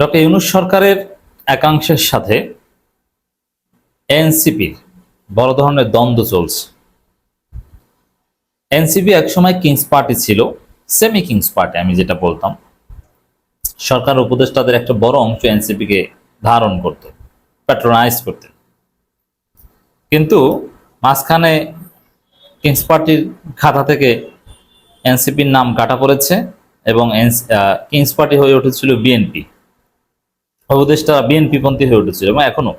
Doctor Yunus সরকারের একাংশের সাথে এনসিপির বড় ধরনের দ্বন্দ্ব চলছে। এনসিপি একসময় কিংস পার্টি ছিল, সেমি কিংস পার্টি আমি যেটা বলতাম। সরকার উপদেষ্টাদের একটা বড় অংশ এনসিপিকে ধারণ করত প্যাট্রোনাইজ করতেন কিন্তু মাঝখানে কিংস পার্টির খাতা থেকে এনসিপির নাম কাটা পড়েছে এবং কিংস পার্টি হয়ে উঠেছিল বিএনপি। উপদেষ্টা বিএনপি পন্থী হয়ে উঠেছিল এবং এখনও।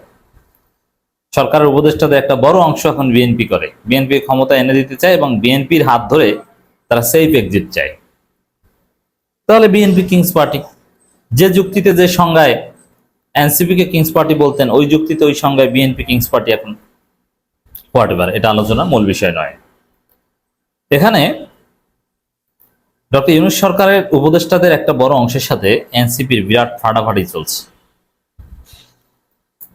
সরকারের উপদেষ্টাদের একটা বড় অংশ এখন বিএনপি করে। বিএনপি ক্ষমতা এনে দিতে চায় এবং বিএনপির হাত ধরে তারা সেফ এক্সিট চায়। তাহলে বিএনপি কিংস পার্টি যে যুক্তিতে যে সংজ্ঞায় এনসিপিকে কিংস পার্টি বলতেন, ওই যুক্তিতে ওই সংজ্ঞায় বিএনপি কিংস পার্টি এখন হোয়াট এটা আলোচনা মূল বিষয় নয়। এখানে ডক্টর ইউনুস সরকারের উপদেষ্টাদের একটা বড় অংশের সাথে এনসিপির বিরাট ফাটাফাটি চলছে।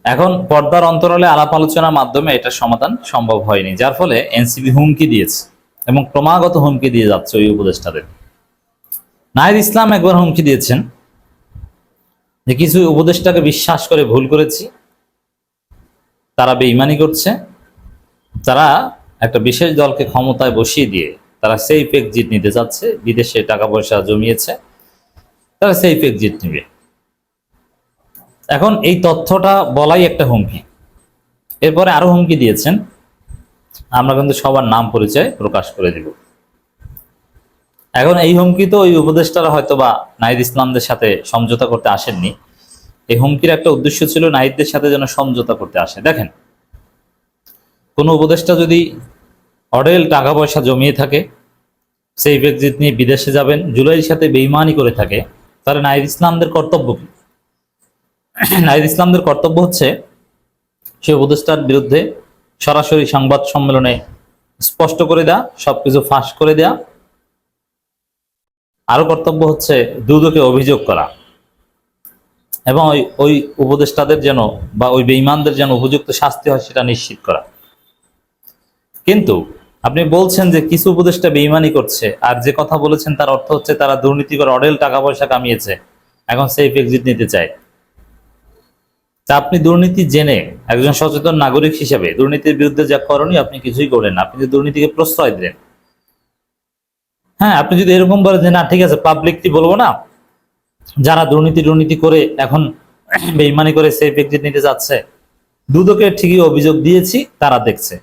এখন পর্দার অন্তরালে আলাপ আলোচনার মাধ্যমে এটা সমাধান সম্ভব হয়নি, যার ফলে এনসিবি হুমকি দিয়েছে এবং ক্রমাগত হুমকি দিয়ে যাচ্ছে ওই উপদেষ্টাদের। নাহিদ ইসলাম একবার হুমকি দিয়েছেন যে কিছু উপদেষ্টাকে বিশ্বাস করে ভুল করেছি, তারা বেইমানি করছে, তারা একটা বিশেষ দলকে ক্ষমতায় বসিয়ে দিয়ে তারা সেই পেক জিত নিতে চাচ্ছে বিদেশে টাকা পয়সা জমিয়েছে, তারা সেই পেক জিত নেবে। এখন এই তথ্যটা বলাই একটা হুমকি। এরপরে আরও হুমকি দিয়েছেন। আমরা কিন্তু সবার নাম পরিচয় প্রকাশ করে দিব। এখন এই হুমকি তো ওই উপদেষ্টারা হয়তো বা নাহিদ ইসলামদের সাথে সমঝোতা করতে আসেননি। এই হুমকির একটা উদ্দেশ্য ছিল নাহিদদের সাথে যেন সমঝোতা করতে আসে। দেখেন, কোনো উপদেষ্টা যদি অডেল টাকা পয়সা জমিয়ে থাকে সেই ব্যক্তি নিয়ে বিদেশে যাবেন, জুলাইয়ের সাথে বেইমানি করে থাকে, তাহলে নাহিদ ইসলামদের কর্তব্য কি? নাহিদ ইসলামদের কর্তব্য হচ্ছে সে উপদেষ্টার বিরুদ্ধে সরাসরি সংবাদ সম্মেলনে স্পষ্ট করে দেয়া, সবকিছু ফাঁস করে দেয়া। আরও কর্তব্য হচ্ছে দুদকে অভিযোগ করা। এবং ওই ওই উপদেষ্টাদের যেন বা ওই বেইমানদের যেন উপযুক্ত শাস্তি হয় সেটা নিশ্চিত করা। কিন্তু আপনি বলছেন যে কিছু উপদেষ্টা বেইমানি করছে, আর যে কথা বলেছেন তার অর্থ হচ্ছে তারা দুর্নীতি করে অডেল টাকা পয়সা কামিয়েছে। এখন সেফ এক্সিট নিতে চায়। তা আপনি দুর্নীতি জেনে একজন সচেতন নাগরিক হিসেবে দুর্নীতির বিরুদ্ধে যা করণীয় আপনি কিছুই করলেন আপনি যে দুর্নীতিকে প্রশ্রয় দিলেন। হ্যাঁ আপনি যদি এরকম বলেন যে, না, ঠিক আছে পাবলিকটি বলব না। যারা দুর্নীতি দুর্নীতি করে এখন বেইমানি করে সেই ব্যক্তি নিতে যাচ্ছে দুদকে ঠিকই অভিযোগ দিয়েছি, তারা দেখছে।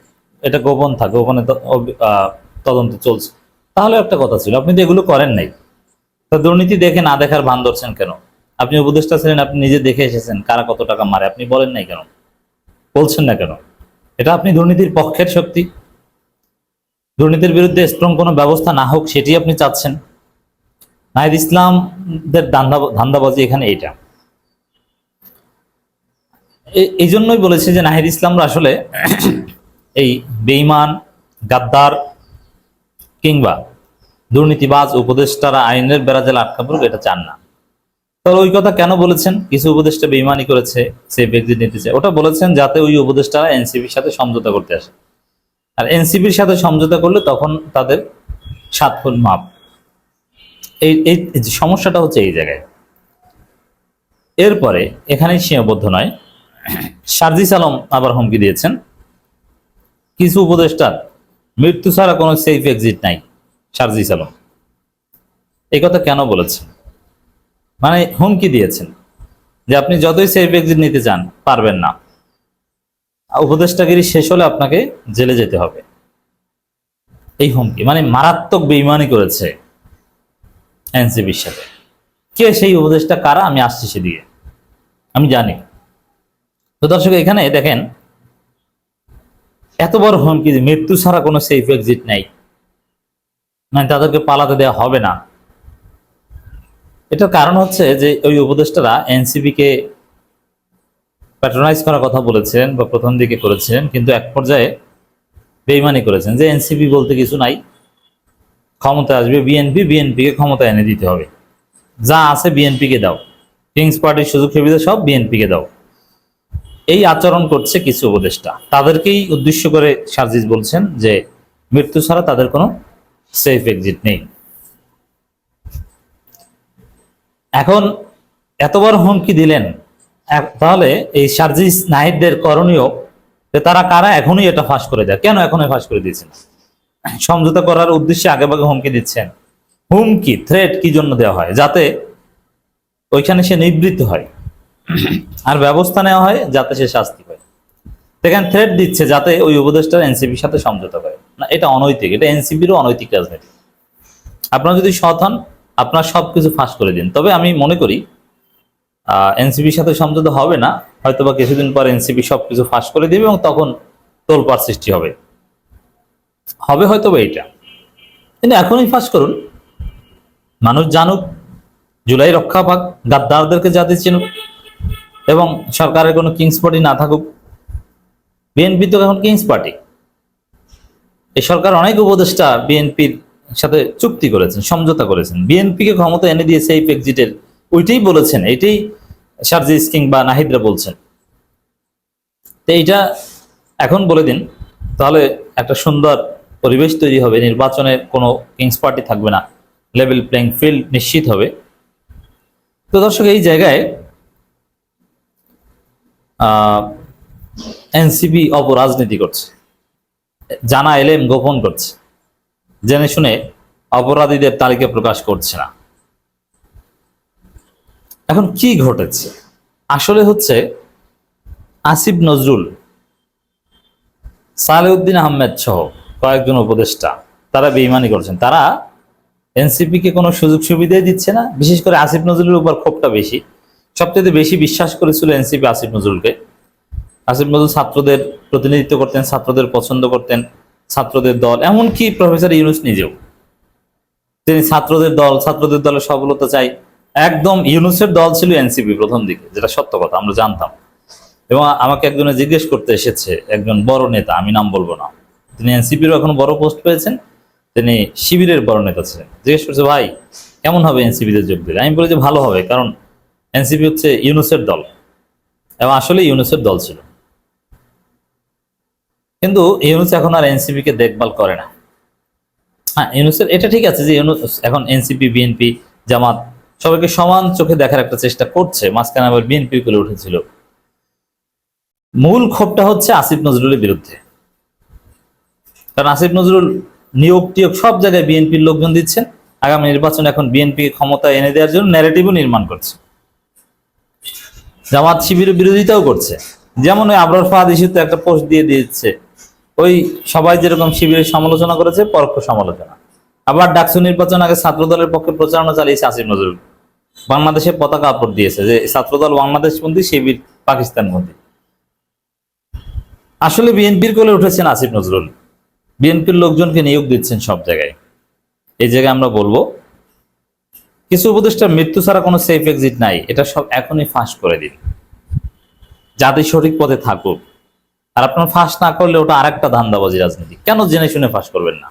এটা গোপন থাকে, গোপনে তদন্ত চলছে। তাহলে একটা কথা ছিল, আপনি তো এগুলো করেন নাই। তা দুর্নীতি দেখে না দেখার ভান ধরছেন কেন? আপনি উপদেষ্টা ছিলেন, আপনি নিজে দেখে এসেছেন কারা কত টাকা মারে, আপনি বলেন নাই কেন? বলছেন না কেন? এটা আপনি দুর্নীতির পক্ষের শক্তি। দুর্নীতির বিরুদ্ধে স্ট্রং কোনো ব্যবস্থা না হোক, সেটি আপনি চাচ্ছেন। নাহিদ ইসলামদের ধান্দা, ধান্দাবাজি এখানে এইটা। এই জন্যই বলেছি যে নাহিদ ইসলামরা আসলে এই বেঈমান, গাদ্দার কিংবা দুর্নীতিবাজ উপদেষ্টারা আইনের বেড়াজাল আটকা পড়ুক, এটা চান না। তাহলে ওই কথা কেন বলেছেন? কিছু উপদেষ্টা বেইমানি করেছে সে ব্যক্তি নিতে চায়। ওটা বলেছেন যাতে ওই উপদেষ্টারা এনসিপির সাথে সমঝোতা করতে আসে। আর এনসিপির সাথে সমঝোতা করলে তখন তাদের সাত মাপ। এই এই সমস্যাটা হচ্ছে এই জায়গায়। এরপরে এখানেই সীমাবদ্ধ নয়। সার্জিস আলম আবার হুমকি দিয়েছেন। কিছু উপদেষ্টার মৃত্যু ছাড়া কোনো সেফ এক্সিট নাই সার্জিস আলম এই কথা কেন বলেছেন? মানে হুমকি দিয়েছেন যে আপনি যতই সেফ এক্সিট নিতে চান, পারবেন না। উপদেষ্টাগিরি শেষ হলে আপনাকে জেলে যেতে হবে। এই হুমকি মানে মারাত্মক বেইমানি করেছে এনসিপির সাথে। কে সেই উপদেষ্টা, কারা? আমি আসছি সেদিকে। আমি জানি। তো দর্শক, এখানে দেখেন, এত বড় হুমকি, মৃত্যু ছাড়া কোনো সেফ এক্সিট নাই। মানে তাদেরকে পালাতে দেওয়া হবে না। এটার কারণ হচ্ছে যে ওই উপদেষ্টারা এনসিপি কে প্যাট্রোনাইজ করার কথা বলেছেন বা প্রথম দিকে করেছেন, কিন্তু এক পর্যায়ে বেইমানি করেছেন যে এনসিপি বলতে কিছু নাই ক্ষমতা আসবে, বিএনপি বিএনপি কে ক্ষমতা এনে দিতে হবে। যা আছে বিএনপি কে দাও কিংস পার্টির সুযোগ সুবিধা সব বিএনপি কে দাও। এই আচরণ করছে কিছু উপদেষ্টা। তাদেরকেই উদ্দেশ্য করে সার্জিস বলছেন যে মৃত্যু ছাড়া তাদের কোনো সেফ এক্সিট নেই। এখন এতবার হুমকি দিলেন তাহলে এই সার্জিস নাহিদদের করণীয় যে তারা কারা এখনই এটা ফাঁস করে দেয়। কেন এখনই ফাঁস করে দিয়েছেন? সমঝোতা করার উদ্দেশ্যে আগেভাগে হুমকি দিচ্ছেন। হুমকি থ্রেট কি জন্য দেওয়া হয়? যাতে ওইখানে সে নিবৃত্ত হয় আর ব্যবস্থা নেওয়া হয় যাতে সে শাস্তি পায়। সেখানে থ্রেট দিচ্ছে যাতে ওই উপদেষ্টার এনসিপির সাথে সমঝোতা করে। না, এটা অনৈতিক, এটা এনসিপিরও অনৈতিক রাজনীতি। আপনারা যদি সৎ হন আপনার সব কিছু ফাঁস করে দিন। তবে আমি মনে করি এনসিপির সাথে সমঝোতা হবে না হয়তো বা কিছুদিন পর এনসিপি সব কিছু ফাঁস করে দেবে এবং তখন তোলপাড় সৃষ্টি হবে। হবে হয়তো বা এটা কিন্তু এখনই ফাঁস করুন। মানুষ জানুক, জুলাই রক্ষা পাক, গাদ্দারদেরকে জাতি চিনুক, এবং সরকারের কোনো কিংস পার্টি না থাকুক। বিএনপি তো এখন কিংস পার্টি। এই সরকার অনেক উপদেষ্টা বিএনপির সাথে চুক্তি করেছেন, সমঝোতা করেছেন। বিএনপিকে ক্ষমতা এনে দিয়েছে এই এক্সিটের ওইটাই বলেছেন, এটাই সার্জিস কিং বা নাহিদরা বলছেন। তো এইটা এখন বলে দিন, তাহলে একটা সুন্দর পরিবেশ তৈরি হবে, নির্বাচনে কোনো কিংস পার্টি থাকবে না লেভেল প্লেইং ফিল্ড নিশ্চিত হবে। তো দর্শক, এই জায়গায় এনসিপি অপরাজনীতি করছে, জানা এলেম গোপন করছে। জেনে শুনে অপরাধীদের তালিকা প্রকাশ করছে না। এখন কি ঘটেছে? আসলে হচ্ছে আসিফ নজরুল, সালেউদ্দিন আহমেদ সহ কয়েকজন উপদেষ্টা, তারা বেইমানি করছেন। তারা এনসিপি কে কোনো সুযোগ সুবিধাই দিচ্ছে না। বিশেষ করে আসিফ নজরুলের উপর ক্ষোভটা বেশি। সবচেয়ে বেশি বিশ্বাস করেছিল এনসিপি আসিফ নজরুলকে। আসিফ নজরুল ছাত্রদের প্রতিনিধিত্ব করতেন, ছাত্রদের পছন্দ করতেন। ছাত্রদের দল, এমনকি প্রফেসর ইউনুস নিজেও। তিনি ছাত্রদের দল, ছাত্রদের দলের সফলতা চাই। একদম ইউনুসের দল ছিল এনসিপি প্রথম দিকে, যেটা সত্য কথা, আমরা জানতাম। এবং আমাকে একজনে জিজ্ঞেস করতে এসেছে, একজন বড় নেতা, আমি নাম বলব না। তিনি এনসিপির এখন বড় পোস্ট পেয়েছেন, তিনি শিবিরের বড় নেতা ছিলেন। জিজ্ঞেস করছে, ভাই, কেমন হবে এনসিপিতে যোগ দিলে? আমি বলি যে, ভালো হবে, কারণ এনসিপি হচ্ছে ইউনুসের দল। এবং আসলে ইউনুসের দল ছিল। কিন্তু ইউনুস এখন আর এনসিপি কে দেখভাল করে না। হ্যাঁ ইউনুসের এটা ঠিক আছে যে ইউনুস এখন এনসিপি বিএনপি জামাত সবাইকে সমান চোখে দেখার একটা চেষ্টা করছে। মাঝখানে আবার বিএনপি করে উঠেছিল। মূল ক্ষোভটা হচ্ছে আসিফ নজরুলের বিরুদ্ধে। কারণ আসিফ নজরুল নিয়োগ টিয়োগ সব জায়গায় বিএনপির লোকজন দিচ্ছেন। আগামী নির্বাচন এখন বিএনপি ক্ষমতা এনে দেওয়ার জন্য ন্যারেটিভও নির্মাণ করছে। জামাত শিবিরের বিরোধিতাও করছে। যেমন ওই আবরার ফাহাদ ইস্যুতে একটা পোস্ট দিয়ে দিচ্ছে ওই সবাই যেরকম শিবিরের সমালোচনা করেছে, পরোক্ষ সমালোচনা। আবার ডাকসু নির্বাচন আগে ছাত্রদলের পক্ষে প্রচারণা চালিয়েছে আসিফ নজরুল। বাংলাদেশে পতাকা আপলোড দিয়েছে যে ছাত্রদল বাংলাদেশ বন্দী শিবির পাকিস্তান বন্দী আসলে বিএনপির কোলে উঠেছেন আসিফ নজরুল। বিএনপির লোকজনকে নিয়োগ দিচ্ছেন সব জায়গায়। এই জায়গায় আমরা বলব, কিছু উপদেষ্টার মৃত্যু ছাড়া কোনো সেফ এক্সিট নাই। এটা সব এখনই ফাঁস করে দিন। যাতে সঠিক পথে থাকুক। আর আপনার ফাঁস না করলে ওটা আরেকটা ধান্দাবাজি রাজনীতি। কেন জেনে শুনে ফাঁস করবেন না?